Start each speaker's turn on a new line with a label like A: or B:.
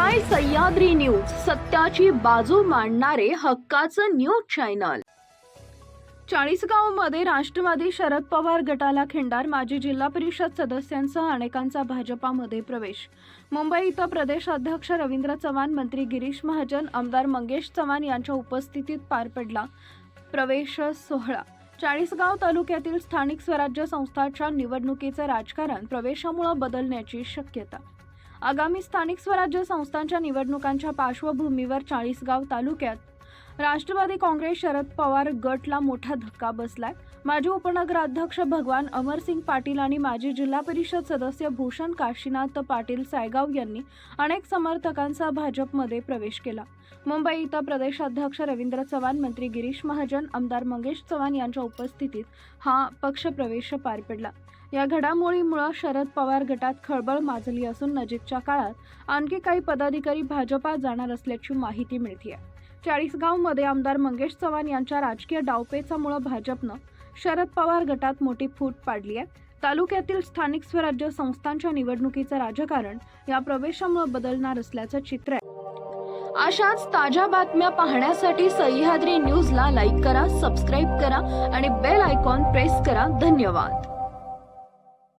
A: हाय Sahyadri news सत्याची बाजू मांडणारे हक्काचं न्यूज चॅनल चाळीसगावमध्ये राष्ट्रवादी शरद पवार गटाला खिंडार माजी जिल्हा परिषद सदस्यांसह अनेकांचा भाजपामध्ये प्रवेश. मुंबई इथं प्रदेश अध्यक्ष रवींद्र चव्हाण मंत्री गिरीश महाजन आमदार मंगेश चव्हाण यांच्या उपस्थितीत पार पडला प्रवेश सोहळा. चाळीसगाव तालुक्यातील स्थानिक स्वराज्य संस्थाच्या निवडणुकीचं राजकारण प्रवेशामुळे बदलण्याची शक्यता आगामी स्थानिक स्वराज्य संस्थांच्या निवडणुकांच्या पार्श्वभूमीवर चाळीसगाव तालुक्यात राष्ट्रवादी काँग्रेस शरद पवार गटला मोठा धक्का बसलाय. माजी उपनगराध्यक्ष भगवान अमरसिंग पाटील आणि माजी जिल्हा परिषद सदस्य भूषण काशीनाथ पाटील सायगाव यांनी अनेक समर्थकांचा भाजपमध्ये प्रवेश केला. मुंबई इथं प्रदेशाध्यक्ष रवींद्र चव्हाण मंत्री गिरीश महाजन आमदार मंगेश चव्हाण यांच्या उपस्थितीत हा पक्षप्रवेश पार पडला. या घडामोडीमुळे शरद पवार गटात खळबळ माजली असून नजीकच्या काळात आणखी काही पदाधिकारी भाजपात जाणार असल्याची माहिती मिळते चाळीसगावमध्ये आमदार मंगेश चव्हाण यांच्या राजकीय डावपेचामुळे भाजपनं शरद पवार गटात मोठी फूट पाडली आहे. तालुक्यातील स्थानिक स्वराज्य संस्थांच्या निवडणुकीचं राजकारण या प्रवेशामुळे बदलणार असल्याचं चित्र आहे. अशाच ताज्या बातम्या पाहण्यासाठी सह्याद्री न्यूजला लाईक करा सबस्क्राईब करा आणि बेल आयकॉन प्रेस करा. धन्यवाद.